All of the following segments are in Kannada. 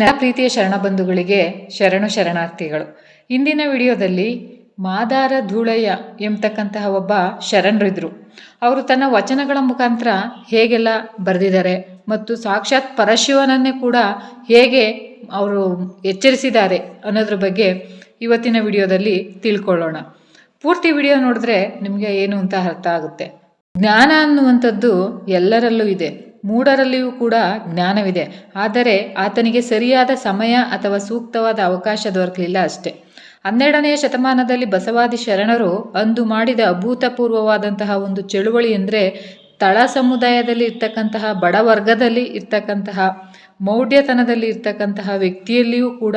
ನನ್ನ ಪ್ರೀತಿಯ ಶರಣಬಂಧುಗಳಿಗೆ ಶರಣು ಶರಣಾರ್ಥಿಗಳು. ಇಂದಿನ ವಿಡಿಯೋದಲ್ಲಿ ಮಾದಾರ ಧೂಳಯ್ಯ ಎಂಬತಕ್ಕಂತಹ ಒಬ್ಬ ಶರಣರಿದ್ರು. ಅವರು ತನ್ನ ವಚನಗಳ ಮುಖಾಂತರ ಹೇಗೆಲ್ಲ ಬರೆದಿದ್ದಾರೆ ಮತ್ತು ಸಾಕ್ಷಾತ್ ಪರಶಿವನನ್ನೇ ಕೂಡ ಹೇಗೆ ಅವರು ಎಚ್ಚರಿಸಿದ್ದಾರೆ ಅನ್ನೋದ್ರ ಬಗ್ಗೆ ಇವತ್ತಿನ ವಿಡಿಯೋದಲ್ಲಿ ತಿಳ್ಕೊಳ್ಳೋಣ. ಪೂರ್ತಿ ವಿಡಿಯೋ ನೋಡಿದ್ರೆ ನಿಮಗೆ ಏನು ಅಂತ ಅರ್ಥ ಆಗುತ್ತೆ. ಜ್ಞಾನ ಅನ್ನುವಂಥದ್ದು ಎಲ್ಲರಲ್ಲೂ ಇದೆ. ಮೂಢರಲ್ಲಿಯೂ ಕೂಡ ಜ್ಞಾನವಿದೆ. ಆದರೆ ಆತನಿಗೆ ಸರಿಯಾದ ಸಮಯ ಅಥವಾ ಸೂಕ್ತವಾದ ಅವಕಾಶ ದೊರಕಲಿಲ್ಲ ಅಷ್ಟೆ. ಹನ್ನೆರಡನೆಯ ಶತಮಾನದಲ್ಲಿ ಬಸವಾದಿ ಶರಣರು ಅಂದು ಮಾಡಿದ ಅಭೂತಪೂರ್ವವಾದಂತಹ ಒಂದು ಚಳುವಳಿ ಅಂದರೆ ತಳ ಸಮುದಾಯದಲ್ಲಿ ಇರ್ತಕ್ಕಂತಹ ಬಡವರ್ಗದಲ್ಲಿ ಇರ್ತಕ್ಕಂತಹ ಮೌಢ್ಯತನದಲ್ಲಿ ಇರ್ತಕ್ಕಂತಹ ವ್ಯಕ್ತಿಯಲ್ಲಿಯೂ ಕೂಡ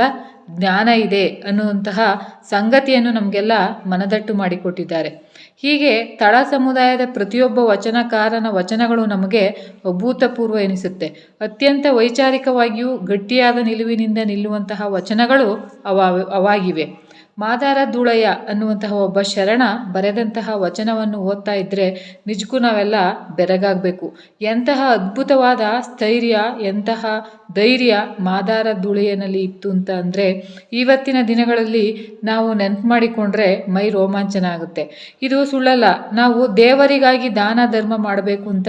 ಜ್ಞಾನ ಇದೆ ಅನ್ನುವಂತಹ ಸಂಗತಿಯನ್ನು ನಮಗೆಲ್ಲ ಮನದಟ್ಟು ಮಾಡಿಕೊಟ್ಟಿದ್ದಾರೆ. ಹೀಗೆ ತಳ ಸಮುದಾಯದ ಪ್ರತಿಯೊಬ್ಬ ವಚನಕಾರನ ವಚನಗಳು ನಮಗೆ ಅಭೂತಪೂರ್ವ ಎನಿಸುತ್ತೆ. ಅತ್ಯಂತ ವೈಚಾರಿಕವಾಗಿಯೂ ಗಟ್ಟಿಯಾದ ನಿಲುವಿನಿಂದ ನಿಲ್ಲುವಂತಹ ವಚನಗಳು ಅವ, ಅವಾಗಿವೆ. ಮಾದಾರ ದೂಳಯ್ಯ ಅನ್ನುವಂತಹ ಒಬ್ಬ ಶರಣ ಬರೆದಂತಹ ವಚನವನ್ನು ಓದ್ತಾ ಇದ್ದರೆ ನಿಜಕ್ಕೂ ನಾವೆಲ್ಲ ಬೆರಗಾಗಬೇಕು. ಎಂತಹ ಅದ್ಭುತವಾದ ಸ್ಥೈರ್ಯ, ಎಂತಹ ಧೈರ್ಯ ಮಾದಾರ ಧೂಳೆಯನಲ್ಲಿ ಇತ್ತು ಅಂತ ಅಂದರೆ ಇವತ್ತಿನ ದಿನಗಳಲ್ಲಿ ನಾವು ನೆನಪು ಮಾಡಿಕೊಂಡ್ರೆ ಮೈ ರೋಮಾಂಚನ ಆಗುತ್ತೆ. ಇದು ಸುಳ್ಳಲ್ಲ. ನಾವು ದೇವರಿಗಾಗಿ ದಾನ ಧರ್ಮ ಮಾಡಬೇಕು ಅಂತ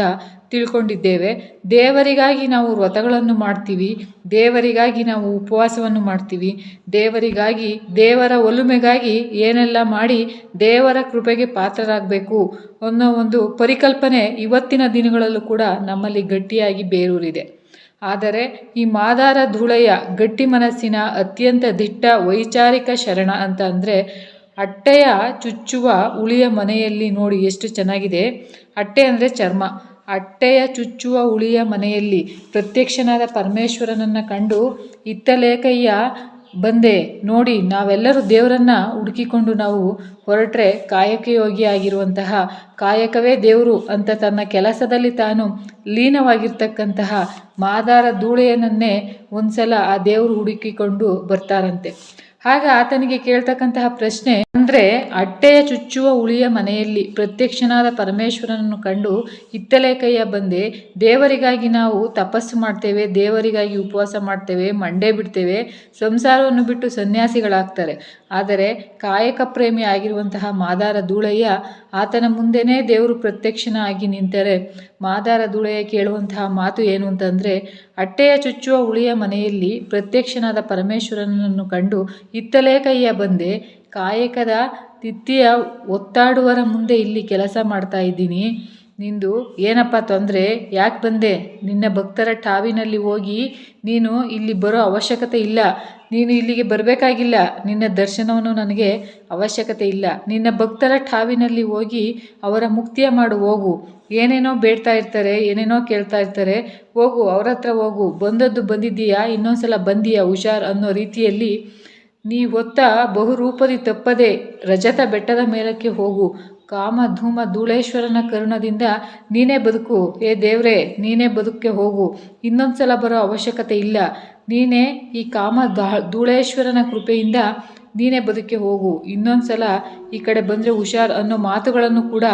ತಿಳ್ಕೊಂಡಿದ್ದೇವೆ. ದೇವರಿಗಾಗಿ ನಾವು ವ್ರತಗಳನ್ನು ಮಾಡ್ತೀವಿ. ದೇವರಿಗಾಗಿ ನಾವು ಉಪವಾಸವನ್ನು ಮಾಡ್ತೀವಿ. ದೇವರಿಗಾಗಿ, ದೇವರ ಒಲುಮೆಗಾಗಿ ಏನೆಲ್ಲ ಮಾಡಿ ದೇವರ ಕೃಪೆಗೆ ಪಾತ್ರರಾಗಬೇಕು ಅನ್ನೋ ಒಂದು ಪರಿಕಲ್ಪನೆ ಇವತ್ತಿನ ದಿನಗಳಲ್ಲೂ ಕೂಡ ನಮ್ಮಲ್ಲಿ ಗಟ್ಟಿಯಾಗಿ ಬೇರೂರಿದೆ. ಆದರೆ ಈ ಮಾದಾರ ಧೂಳೆಯ ಗಟ್ಟಿ ಮನಸ್ಸಿನ ಅತ್ಯಂತ ದಿಟ್ಟ ವೈಚಾರಿಕ ಶರಣ ಅಂತ ಅಂದರೆ ಅಟ್ಟೆಯ ಚುಚ್ಚುವ ಉಳಿಯ ಮನೆಯಲ್ಲಿ ನೋಡಿ ಎಷ್ಟು ಚೆನ್ನಾಗಿದೆ. ಅಟ್ಟೆ ಅಂದರೆ ಚರ್ಮ. ಅಟ್ಟೆಯ ಚುಚ್ಚುವ ಉಳಿಯ ಮನೆಯಲ್ಲಿ ಪ್ರತ್ಯಕ್ಷನಾದ ಪರಮೇಶ್ವರನನ್ನು ಕಂಡು ಇತ್ತಲೇಕಯ್ಯ ಬಂದೆ, ನೋಡಿ, ನಾವೆಲ್ಲರೂ ದೇವರನ್ನು ಹುಡುಕಿಕೊಂಡು ನಾವು ಹೊರಟ್ರೆ ಕಾಯಕ ಯೋಗಿ ಆಗಿರುವಂತಹ ಕಾಯಕವೇ ದೇವರು ಅಂತ ತನ್ನ ಕೆಲಸದಲ್ಲಿ ತಾನು ಲೀನವಾಗಿರ್ತಕ್ಕಂತಹ ಮಾದಾರ ಧೂಳೆಯನ್ನೇ ಒಂದ್ಸಲ ಆ ದೇವರು ಹುಡುಕಿಕೊಂಡು ಬರ್ತಾರಂತೆ. ಆಗ ಆತನಿಗೆ ಕೇಳ್ತಕ್ಕಂತಹ ಪ್ರಶ್ನೆ ಅಂದ್ರೆ, ಅಟ್ಟೆಯ ಚುಚ್ಚುವ ಉಳಿಯ ಮನೆಯಲ್ಲಿ ಪ್ರತ್ಯಕ್ಷನಾದ ಪರಮೇಶ್ವರನನ್ನು ಕಂಡು ಇತ್ತಲೆ ಕೈಯ ಬಂದೆ, ದೇವರಿಗಾಗಿ ನಾವು ತಪಸ್ಸು ಮಾಡ್ತೇವೆ, ದೇವರಿಗಾಗಿ ಉಪವಾಸ ಮಾಡ್ತೇವೆ, ಮಂಡೆ ಬಿಡ್ತೇವೆ, ಸಂಸಾರವನ್ನು ಬಿಟ್ಟು ಸನ್ಯಾಸಿಗಳಾಗ್ತಾರೆ. ಆದರೆ, ಕಾಯಕ ಪ್ರೇಮಿ ಆಗಿರುವಂತಹ ಮಾದಾರ ಧೂಳಯ್ಯ ಆತನ ಮುಂದೆನೇ ದೇವರು ಪ್ರತ್ಯಕ್ಷನ ಆಗಿ ನಿಂತರೆ ಮಾದಾರ ಧೂಳೆಯ ಕೇಳುವಂತಹ ಮಾತು ಏನು ಅಂತಂದರೆ, ಅಟ್ಟೆಯ ಚುಚ್ಚುವ ಉಳಿಯ ಮನೆಯಲ್ಲಿ ಪ್ರತ್ಯಕ್ಷನಾದ ಪರಮೇಶ್ವರನನ್ನು ಕಂಡು ಇತ್ತಲೇ ಕೈಯ ಬಂದೆ, ಕಾಯಕದ ತಿತ್ತಿಯ ಒತ್ತಾಡುವರ ಮುಂದೆ ಇಲ್ಲಿ ಕೆಲಸ ಮಾಡ್ತಾ ಇದ್ದೀನಿ. ನಿಂದು ಏನಪ್ಪ ತೊಂದರೆ? ಯಾಕೆ ಬಂದೆ? ನಿನ್ನ ಭಕ್ತರ ಠಾವಿನಲ್ಲಿ ಹೋಗಿ ನೀನು ಇಲ್ಲಿ ಬರೋ ಅವಶ್ಯಕತೆ ಇಲ್ಲ. ನೀನು ಇಲ್ಲಿಗೆ ಬರಬೇಕಾಗಿಲ್ಲ. ನಿನ್ನ ದರ್ಶನವನ್ನು ನನಗೆ ಅವಶ್ಯಕತೆ ಇಲ್ಲ. ನಿನ್ನ ಭಕ್ತರ ಠಾವಿನಲ್ಲಿ ಹೋಗಿ ಅವರ ಮುಕ್ತಿಯ ಮಾಡು, ಹೋಗು. ಏನೇನೋ ಬೇಡ್ತಾ ಇರ್ತಾರೆ, ಏನೇನೋ ಕೇಳ್ತಾ ಇರ್ತಾರೆ, ಹೋಗು, ಅವ್ರ ಹತ್ರ ಹೋಗು. ಬಂದದ್ದು ಬಂದಿದ್ದೀಯಾ? ಇನ್ನೊಂದ್ಸಲ ಬಂದೀಯಾ ಹುಷಾರ್ ಅನ್ನೋ ರೀತಿಯಲ್ಲಿ ನೀ ಹೊತ್ತ ಬಹುರೂಪದಿ ತಪ್ಪದೆ ರಜತ ಬೆಟ್ಟದ ಮೇಲಕ್ಕೆ ಹೋಗು. ಕಾಮ ಧೂಮ ಧೂಳೇಶ್ವರನ ಕರುಣದಿಂದ ನೀನೇ ಬದುಕು. ಏ ದೇವ್ರೆ, ನೀನೇ ಬದುಕಕ್ಕೆ ಹೋಗು. ಇನ್ನೊಂದು ಸಲ ಬರೋ ಅವಶ್ಯಕತೆ ಇಲ್ಲ. ನೀನೇ ಈ ಕಾಮ ಧೂಳೇಶ್ವರನ ಕೃಪೆಯಿಂದ ನೀನೇ ಬದುಕೆ ಹೋಗು. ಇನ್ನೊಂದು ಸಲ ಈ ಕಡೆ ಬಂದರೆ ಹುಷಾರ್ ಅನ್ನೋ ಮಾತುಗಳನ್ನು ಕೂಡ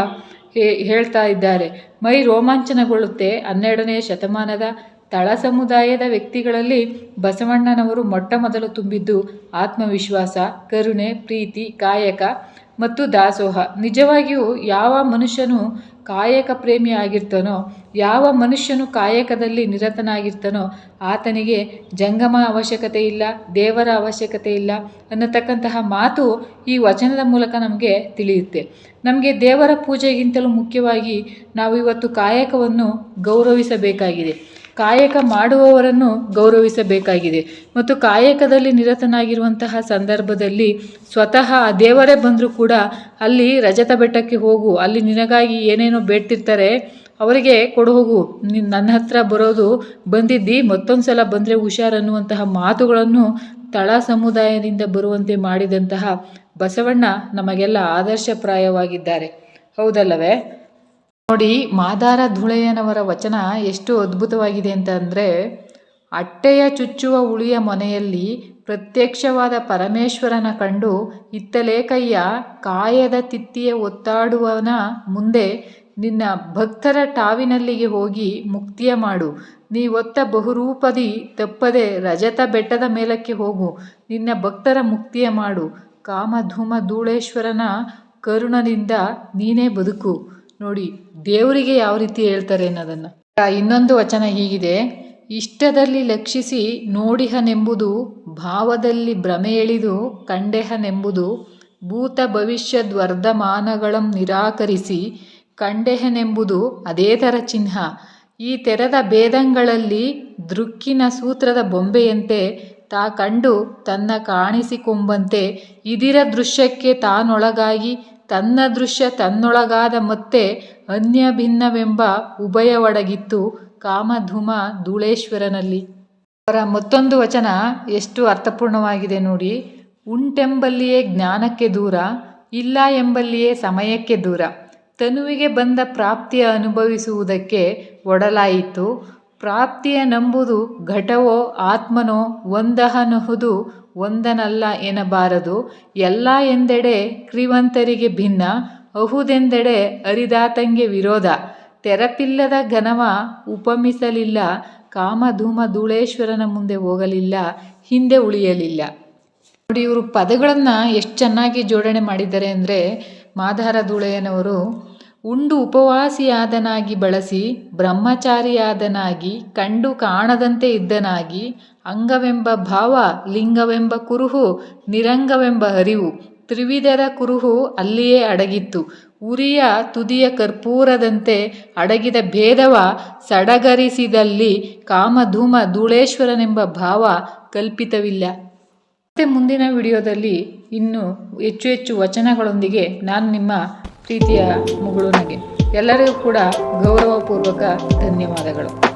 ಹೇಳ್ತಾ ಇದ್ದಾರೆ. ಮೈ ರೋಮಾಂಚನಗೊಳ್ಳುತ್ತೆ. ಹನ್ನೆರಡನೇ ಶತಮಾನದ ತಳ ಸಮುದಾಯದ ವ್ಯಕ್ತಿಗಳಲ್ಲಿ ಬಸವಣ್ಣನವರು ಮೊಟ್ಟ ಮೊದಲು ತುಂಬಿದ್ದು ಆತ್ಮವಿಶ್ವಾಸ, ಕರುಣೆ, ಪ್ರೀತಿ, ಕಾಯಕ ಮತ್ತು ದಾಸೋಹ. ನಿಜವಾಗಿಯೂ ಯಾವ ಮನುಷ್ಯನು ಕಾಯಕ ಪ್ರೇಮಿ ಆಗಿರ್ತಾನೋ, ಯಾವ ಮನುಷ್ಯನು ಕಾಯಕದಲ್ಲಿ ನಿರತನಾಗಿರ್ತಾನೋ, ಆತನಿಗೆ ಜಂಗಮ ಅವಶ್ಯಕತೆ ಇಲ್ಲ, ದೇವರ ಅವಶ್ಯಕತೆ ಇಲ್ಲ ಅನ್ನತಕ್ಕಂತಹ ಮಾತು ಈ ವಚನದ ಮೂಲಕ ನಮಗೆ ತಿಳಿಯುತ್ತೆ. ನಮಗೆ ದೇವರ ಪೂಜೆಗಿಂತಲೂ ಮುಖ್ಯವಾಗಿ ನಾವು ಇವತ್ತು ಕಾಯಕವನ್ನು ಗೌರವಿಸಬೇಕಾಗಿದೆ. ಕಾಯಕ ಮಾಡುವವರನ್ನು ಗೌರವಿಸಬೇಕಾಗಿದೆ. ಮತ್ತು ಕಾಯಕದಲ್ಲಿ ನಿರತನಾಗಿರುವಂತಹ ಸಂದರ್ಭದಲ್ಲಿ ಸ್ವತಃ ಆ ದೇವರೇ ಬಂದರೂ ಕೂಡ ಅಲ್ಲಿ ರಜತ ಬೆಟ್ಟಕ್ಕೆ ಹೋಗು, ಅಲ್ಲಿ ನಿನಗಾಗಿ ಏನೇನೋ ಬೇಡ್ತಿರ್ತಾರೆ, ಅವರಿಗೆ ಕೊಡು ಹೋಗು. ನನ್ನ ಹತ್ರ ಬರೋದು ಬಂದಿದ್ದಿ ಮತ್ತೊಂದು ಸಲ ಬಂದರೆ ಹುಷಾರ್ ಅನ್ನುವಂತಹ ಮಾತುಗಳನ್ನು ತಳ ಸಮುದಾಯದಿಂದ ಬರುವಂತೆ ಮಾಡಿದಂತಹ ಬಸವಣ್ಣ ನಮಗೆಲ್ಲ ಆದರ್ಶಪ್ರಾಯವಾಗಿದ್ದಾರೆ. ಹೌದಲ್ಲವೇ? ನೋಡಿ, ಮಾದಾರ ಧುಳೆಯನವರ ವಚನ ಎಷ್ಟು ಅದ್ಭುತವಾಗಿದೆ ಅಂತಂದರೆ, ಅಟ್ಟೆಯ ಚುಚ್ಚುವ ಉಳಿಯ ಮನೆಯಲ್ಲಿ ಪ್ರತ್ಯಕ್ಷವಾದ ಪರಮೇಶ್ವರನ ಕಂಡು ಇತ್ತಲೇಕಯ್ಯ ಕಾಯದ ತಿತ್ತಿಯ ಒತ್ತಾಡುವನ ಮುಂದೆ ನಿನ್ನ ಭಕ್ತರ ಟಾವಿನಲ್ಲಿಗೆ ಹೋಗಿ ಮುಕ್ತಿಯ ಮಾಡು. ನೀ ಒತ್ತ ಬಹುರೂಪದಿ ತಪ್ಪದೆ ರಜತ ಬೆಟ್ಟದ ಮೇಲಕ್ಕೆ ಹೋಗು. ನಿನ್ನ ಭಕ್ತರ ಮುಕ್ತಿಯ ಮಾಡು. ಕಾಮಧೂಮ ಧೂಳೇಶ್ವರನ ಕರುಣನಿಂದ ನೀನೇ ಬದುಕು. ನೋಡಿ, ದೇವರಿಗೆ ಯಾವ ರೀತಿ ಹೇಳ್ತಾರೆ ಅನ್ನೋದನ್ನು. ಇನ್ನೊಂದು ವಚನ ಹೀಗಿದೆ, ಇಷ್ಟದಲ್ಲಿ ಲಕ್ಷಿಸಿ ನೋಡಿಹನೆಂಬುದು, ಭಾವದಲ್ಲಿ ಭ್ರಮೆ ಎಳಿದು ಕಂಡೆಹನೆಂಬುದು, ಭೂತ ಭವಿಷ್ಯದ್ ವರ್ಧಮಾನಗಳಂ ನಿರಾಕರಿಸಿ ಕಂಡೆಹನೆಂಬುದು ಅದೇ ಥರ ಚಿಹ್ನ. ಈ ತೆರೆದ ಭೇದಂಗಳಲ್ಲಿ ದೃಕ್ಕಿನ ಸೂತ್ರದ ಬೊಂಬೆಯಂತೆ ತಾ ಕಂಡು ತನ್ನ ಕಾಣಿಸಿಕೊಂಬಂತೆ, ಇದಿರ ದೃಶ್ಯಕ್ಕೆ ತಾನೊಳಗಾಗಿ ತನ್ನ ದೃಶ್ಯ ತನ್ನೊಳಗಾದ ಮತ್ತೆ ಅನ್ಯ ಭಿನ್ನವೆಂಬ ಉಭಯವಡಗಿತ್ತು ಕಾಮಧೂಮ ಧೂಳೇಶ್ವರನಲ್ಲಿ. ಅವರ ಮತ್ತೊಂದು ವಚನ ಎಷ್ಟು ಅರ್ಥಪೂರ್ಣವಾಗಿದೆ ನೋಡಿ. ಉಂಟೆಂಬಲ್ಲಿಯೇ ಜ್ಞಾನಕ್ಕೆ ದೂರ, ಇಲ್ಲ ಎಂಬಲ್ಲಿಯೇ ಸಮಯಕ್ಕೆ ದೂರ. ತನುವಿಗೆ ಬಂದ ಪ್ರಾಪ್ತಿಯ ಅನುಭವಿಸುವುದಕ್ಕೆ ಒಡಲಾಯಿತು. ಪ್ರಾಪ್ತಿಯ ನಂಬುದು ಘಟವೋ ಆತ್ಮನೋ ಒಂದಹನಹುದು ಒಂದನಲ್ಲ ಎನ್ನಬಾರದು. ಎಲ್ಲ ಎಂದೆಡೆ ಕ್ರಿವಂತರಿಗೆ ಭಿನ್ನ ಅಹುದೆಂದೆಡೆ ಅರಿದಾತಂಗೆ ವಿರೋಧ. ತೆರಪಿಲ್ಲದ ಘನವ ಉಪಮಿಸಲಿಲ್ಲ ಕಾಮಧೂಮ ಧೂಳೇಶ್ವರನ ಮುಂದೆ ಹೋಗಲಿಲ್ಲ, ಹಿಂದೆ ಉಳಿಯಲಿಲ್ಲ. ನೋಡಿ, ಇವರು ಪದಗಳನ್ನು ಎಷ್ಟು ಚೆನ್ನಾಗಿ ಜೋಡಣೆ ಮಾಡಿದ್ದಾರೆ ಅಂದರೆ ಮಾಧಾರ ಧೂಳೆಯನವರು ಉಂಡು ಉಪವಾಸಿಯಾದನಾಗಿ ಬಳಸಿ, ಬ್ರಹ್ಮಚಾರಿಯಾದನಾಗಿ, ಕಂಡು ಕಾಣದಂತೆ ಇದ್ದನಾಗಿ ಅಂಗವೆಂಬ ಭಾವ, ಲಿಂಗವೆಂಬ ಕುರುಹು, ನಿರಂಗವೆಂಬ ಅರಿವು ತ್ರಿವಿಧರ ಕುರುಹು ಅಲ್ಲಿಯೇ ಅಡಗಿತ್ತು. ಉರಿಯ ತುದಿಯ ಕರ್ಪೂರದಂತೆ ಅಡಗಿದ ಭೇದವ ಸಡಗರಿಸಿದಲ್ಲಿ ಕಾಮಧೂಮ ಧೂಳೇಶ್ವರನೆಂಬ ಭಾವ ಕಲ್ಪಿತವಿಲ್ಲ. ಮತ್ತೆ ಮುಂದಿನ ವಿಡಿಯೋದಲ್ಲಿ ಇನ್ನು ಹೆಚ್ಚು ಹೆಚ್ಚು ವಚನಗಳೊಂದಿಗೆ ನಾನು ನಿಮ್ಮ ಪ್ರೀತಿಯ ಮುಗುಳುನಗೆ. ಎಲ್ಲರಿಗೂ ಕೂಡ ಗೌರವಪೂರ್ವಕ ಧನ್ಯವಾದಗಳು.